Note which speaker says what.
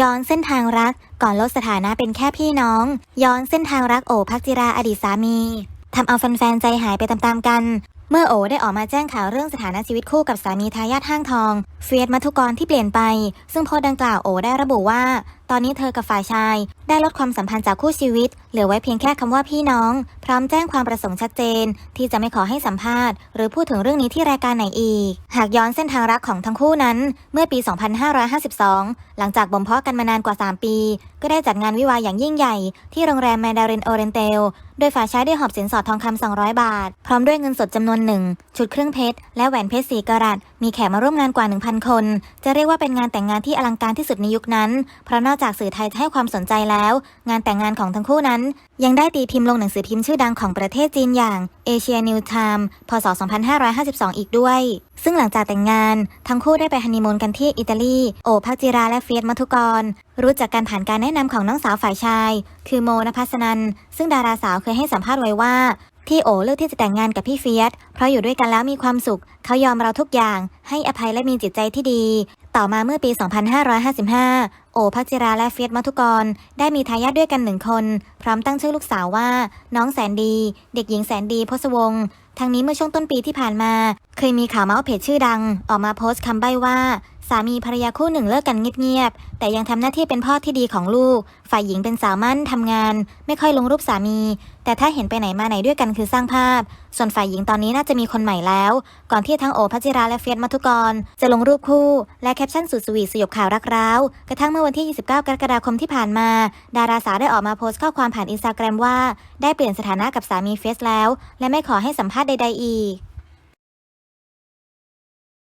Speaker 1: ย้อนเส้นทางรักก่อนลดสถานะเป็นแค่พี่น้อง ย้อนเส้นทางรักโอภักจิราอดีตสามีทำเอาแฟนๆใจหายไปตามๆกัน เมื่อโอได้ออกมาแจ้งข่าวเรื่องสถานะชีวิตคู่กับสามีทายาทห้างทอง เฟียสมัทุกรที่เปลี่ยนไป ซึ่งโพสต์ดังกล่าวโอได้ระบุว่า ตอนนี้เธอกับฝ่ายชาย ได้ลดความสัมพันธ์จากคู่ชีวิต เหลือไว้เพียงแค่คำว่าพี่น้อง พร้อมแจ้งความประสงค์ชัดเจน ที่จะไม่ขอให้สัมภาษณ์ หรือพูดถึงเรื่องนี้ที่รายการไหนอีก หากย้อนเส้นทางรักของทั้งคู่นั้น เมื่อปี 2552 หลังจากบ่มเพาะกันมานานกว่า 3 ปี ก็ได้จัดงานวิวาห์อย่างยิ่งใหญ่ ที่โรงแรมแมนดารินโอเรนเตลโดยฝ่ายชายได้หอบสินสอดทองคำ200 บาท พร้อมด้วยเงินสดจำนวนหนึ่งชุดเครื่องเพชร และแหวนเพชรสีกะรัตมีแขกมาร่วมงานกว่า 1,000 คน จะเรียกว่าเป็นงานแต่งงานที่อลังการที่สุดในยุคนั้น เพราะนอกจากสื่อไทยจะให้ความสนใจแล้ว งานแต่งงานของทั้งคู่นั้น ยังได้ตีพิมพ์ลงหนังสือพิมพ์ชื่อดังของประเทศจีนอย่าง Asia New Time พศ 2552 อีกด้วย ซึ่งหลังจากแต่งงานทั้งคู่ได้ไปฮันนีมูนกันที่อิตาลี โอภักจิราและเฟียสมัทุกร รู้จักกันผ่านการแนะนำของน้องสาวฝ่ายชาย คือโมนภัสนัน ซึ่งดาราสาวเคยให้สัมภาษณ์ไว้ว่าที่โอเลือกที่จะแต่งงานกับพี่เฟียส เพราะอยู่ด้วยกันแล้วมีความสุข เขายอมเราทุกอย่าง ให้อภัยและมีจิตใจที่ดี ต่อมาเมื่อปี 2555 โอภัจิราและเฟียสมัทุกร ได้มีทายาทด้วยกันหนึ่งคน พร้อมตั้งชื่อลูกสาวว่า น้องแสนดี เด็กหญิงแสนดีพศวงศ์ทั้งนี้เมื่อช่วงต้นปีที่ผ่านมา เคยมีข่าวเมาส์เพจชื่อดัง ออกมาโพสต์คำใบ้ว่า สามีภรรยาคู่หนึ่งเลิกกันเงียบๆ แต่ยังทำหน้าที่เป็นพ่อที่ดีของลูก ฝ่ายหญิงเป็นสาวมั่นทำงาน ไม่ค่อยลงรูปสามี แต่ถ้าเห็นไปไหนมาไหนด้วยกันคือสร้างภาพ ส่วนฝ่ายหญิงตอนนี้น่าจะมีคนใหม่แล้ว ก่อนที่ทั้งโอพัจิราและเฟียสมัทุกร จะลงรูปคู่ และแคปชั่นสุดสวีทสยบข่าวรักร้าว กระทั่งเมื่อวันที่ 29 กรกฎาคมที่ผ่านมา ดาราสาวได้ออกมาโพสต์ข้อความผ่านอินสตาแกรมว่า ได้เปลี่ยนสถานะกับสามีเฟยสแล้ว และไม่ขอให้สัมภาษณ์ใดๆอีก